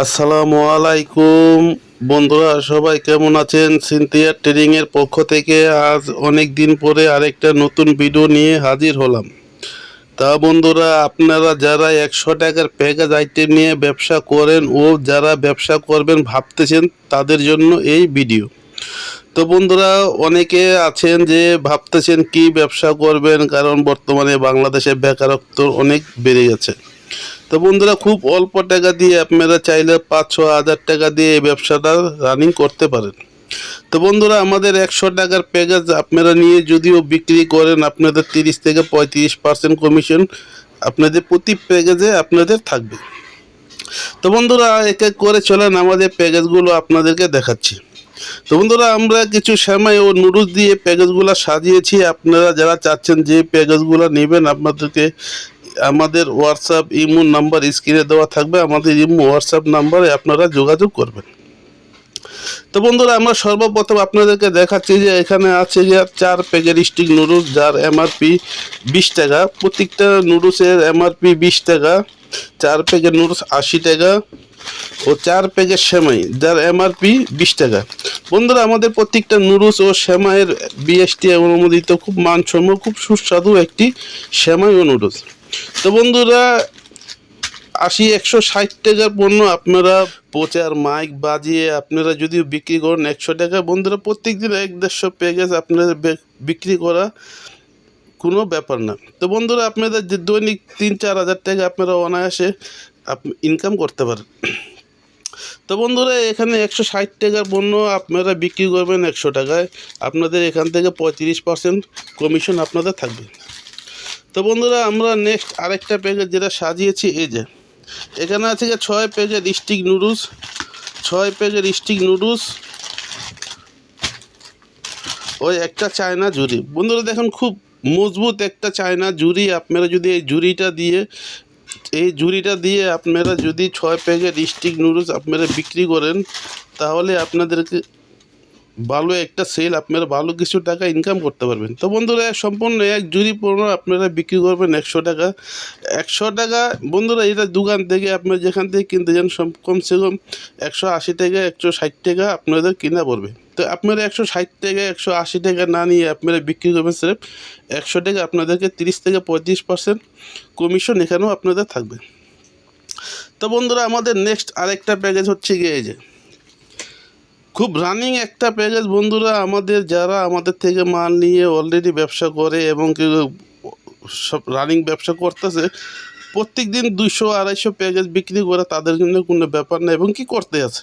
আসসালামু আলাইকুম। বন্ধুরা, সবাই কেমন আছেন? সিনথিয়া ট্রেডিং এর পক্ষ থেকে আজ অনেক দিন পরে আরেকটা নতুন ভিডিও নিয়ে হাজির হলাম। তা বন্ধুরা, আপনারা যারা একশো টাকার প্যাকেজ আইটেম নিয়ে ব্যবসা করেন ও যারা ব্যবসা করবেন ভাবতেছেন তাদের জন্য এই ভিডিও। তো বন্ধুরা, অনেকে আছেন যে ভাবতেছেন কি ব্যবসা করবেন, কারণ বর্তমানে বাংলাদেশে বেকারত্ব অনেক বেড়ে গেছে। তো বন্ধুরা, খুব অল্প টাকা দিয়ে আপনারা চাইলে পাঁচ ছ হাজার টাকা দিয়ে এই ব্যবসাটা রানিং করতে পারেন। তো বন্ধুরা, আমাদের একশো টাকার প্যাকেজ আপনারা নিয়ে যদিও বিক্রি করেন, আপনাদের তিরিশ থেকে পঁয়ত্রিশ পার্সেন্ট কমিশন আপনাদের প্রতি প্যাকেজে আপনাদের থাকবে। তো বন্ধুরা, এক এক করে চলেন, আমাদের প্যাকেজগুলো আপনাদেরকে দেখাচ্ছি। তো বন্ধুরা, আমরা কিছু সময় ও নুডলস দিয়ে প্যাকেজগুলো সাজিয়েছি। আপনারা যারা চাচ্ছেন যে প্যাকেজগুলো নেবেন, আপনাদেরকে আমাদের হোয়াটসঅ্যাপ ইমো নাম্বার স্ক্রিনে দেওয়া থাকবে। আমাদের ইমো হোয়াটসঅ্যাপ নাম্বারে আপনারা যোগাযোগ করবেন। তো বন্ধুরা, আমরা সর্বপ্রথম আপনাদেরকে দেখাচ্ছি যে এখানে আছে যে চার প্যাকেট স্টিক নুডলস যার এমআরপি বিশ টাকা। প্রত্যেকটা নুডলসের এমআরপি বিশ টাকা, চার প্যাকেট নুডলস আশি টাকা ও চার প্যাকেট সেমাই যার এমআরপি বিশ টাকা। বন্ধুরা, আমাদের প্রত্যেকটা নুডলস ও সেমাইয়ের বিএসটি অনুমোদিত খুব মানসম্য খুব সুস্বাদু একটি সেমাই ও নুডলস তো বন্ধুরা, আশি একশো ষাট টাকার পণ্য আপনারা প্রচার মাইক বাজিয়ে আপনারা যদি বিক্রি করেন একশো টাকা, বন্ধুরা প্রত্যেক দিন এক দেড়শো প্যাকেজ আপনাদের বিক্রি করা কোনো ব্যাপার না। তো বন্ধুরা, আপনাদের যে দৈনিক তিন চার হাজার টাকা আপনারা অনায়াসে ইনকাম করতে পারেন। তো বন্ধুরা, এখানে একশো ষাট টাকার পণ্য আপনারা বিক্রি করবেন একশো টাকায়। আপনাদের এখান থেকে পঁয়ত্রিশ পার্সেন্ট কমিশন আপনাদের থাকবে। তো বন্ধুরা, আমরা নেক্সট আরেকটা প্যাকেজ যেটা সাজিয়েছি, এই যে, এখানে আছে যে ছয় প্যাকেট স্টিক নুডলস ছয় প্যাকেট স্টিক নুডলস ওই একটা চায়না ঝুড়ি বন্ধুরা, দেখুন, খুব মজবুত একটা চায়না ঝুড়ি আপনারা যদি এই ঝুড়িটা দিয়ে, এই ঝুড়িটা দিয়ে আপনারা যদি ছয় প্যাকেট স্টিক নুডলস আপনারা বিক্রি করেন, তাহলে আপনাদেরকে ভালো একটা সেল আপনারা ভালো কিছু টাকা ইনকাম করতে পারবেন। তো বন্ধুরা, সম্পূর্ণ এক জুড়ি পণ্য আপনারা বিক্রি করবেন একশো টাকা। একশো টাকা, বন্ধুরা, এটা দোকান থেকে আপনারা যেখান থেকে কিনতে যান কমসে কম একশো আশি টাকা, একশো ষাট টাকা আপনাদের কিনা পড়বে। তো আপনারা একশো ষাট টাকা, একশো আশি টাকা না নিয়ে আপনারা বিক্রি করবেন স্রেফ একশো টাকা আপনাদেরকে তিরিশ থেকে পঁয়ত্রিশ পার্সেন্ট কমিশন এখানেও আপনাদের থাকবে। তো বন্ধুরা, আমাদের নেক্সট আরেকটা প্যাকেজ হচ্ছে গিয়ে যে খুব রানিং একটা প্যাকেজ বন্ধুরা, আমাদের যারা আমাদের থেকে মাল নিয়ে অলরেডি ব্যবসা করে এবং সব রানিং ব্যবসা করতেছে প্রত্যেক দিন দুশো আড়াইশো প্যাকেজ বিক্রি করে তাদের জন্য কোনো ব্যাপার না এবং কি করতে আছে?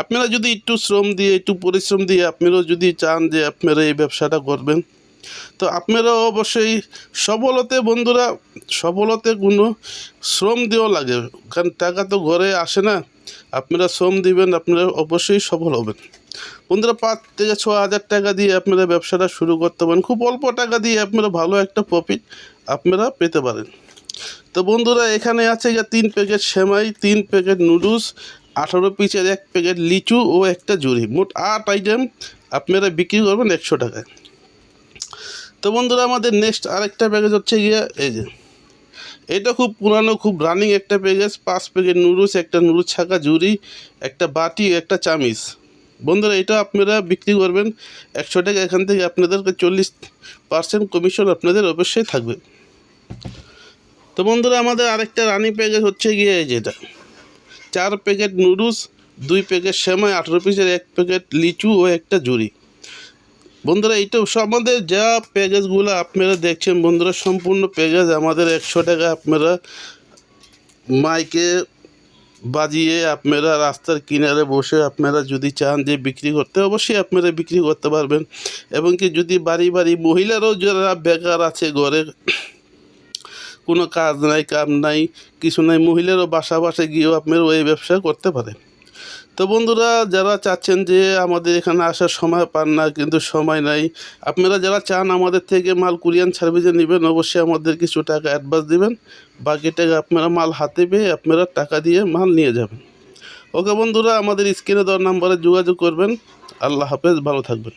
আপনারা যদি একটু শ্রম দিয়ে, একটু পরিশ্রম দিয়ে, আপনারাও যদি চান যে আপনারা এই ব্যবসাটা করবেন তো আপনারা অবশ্যই সফলতে বন্ধুরা, সফলতে কোনো শ্রম দেওয়া লাগে। কারণ টাকা তো ঘরে আসে না। আপনারা শ্রম দিবেন, আপনারা অবশ্যই সফল হবেন। বন্ধুরা, পাঁচ থেকে ছ হাজার টাকা দিয়ে আপনারা ব্যবসাটা শুরু করতে পারেন। খুব অল্প টাকা দিয়ে আপনারা ভালো একটা প্রফিট আপনারা পেতে পারেন। তো বন্ধুরা, এখানে আছে যে তিন প্যাকেট সেমাই, তিন প্যাকেট নুডলস আঠারো পিসের এক প্যাকেট লিচু ও একটা জুড়ি মোট আট আইটেম আপনারা বিক্রি করবেন একশো টাকায়। তো বন্ধুরা, আমাদের নেক্সট আরেকটা প্যাকেজ হচ্ছে গিয়ে, এই যে, এটা খুব পুরানো, খুব রানিং একটা প্যাকেজ পাঁচ প্যাকেট নুডলস একটা নুডলস ছাকা ঝুড়ি একটা বাটি, একটা চামিচ। বন্ধুরা, এটা আপনারা বিক্রি করবেন একশো টাকা, এখান থেকে আপনাদেরকে চল্লিশ পার্সেন্ট কমিশন আপনাদের অবশ্যই থাকবে। তো বন্ধুরা, আমাদের আরেকটা রানিং প্যাকেজ হচ্ছে গিয়ে, এই যেটা, চার প্যাকেট নুডলস দুই প্যাকেট সেমাই, আঠেরো পিসের এক প্যাকেট লিচু ও একটা ঝুড়ি বন্ধুরা এইটা আমাদের যা প্যাকেজগুলো আপনারা দেখছেন বন্ধুরা, সম্পূর্ণ প্যাকেজ আমাদের একশো টাকা আপনারা মাইকে বাজিয়ে আপনারা রাস্তার কিনারে বসে আপনারা যদি চান যে বিক্রি করতে, অবশ্যই আপনারা বিক্রি করতে পারবেন। এবং কি যদি বাড়ি বাড়ি মহিলারাও যারা বেকার আছে ঘরে, কোনো কাজ নাই, কাম নাই, কিছু নাই, মহিলারও বাসা বাসা গিয়েও আপনারা ওই ব্যবসা করতে পারে তো বন্ধুরা, যারা চাচ্ছেন যে আমাদের এখানে আসার সময় পান না, কিন্তু সময় নাই, আপনারা যারা চান আমাদের থেকে মাল কুরিয়ান সার্ভিসে নেবেন, অবশ্যই আমাদের কিছু টাকা অ্যাডভান্স দেবেন। বাকি টাকা আপনারা মাল হাতে পেয়ে আপনারা টাকা দিয়ে মাল নিয়ে যাবেন। ওকে বন্ধুরা, আমাদের স্ক্রিনে দেওয়ার নাম্বারে যোগাযোগ করবেন। আল্লাহ হাফেজ, ভালো থাকবেন।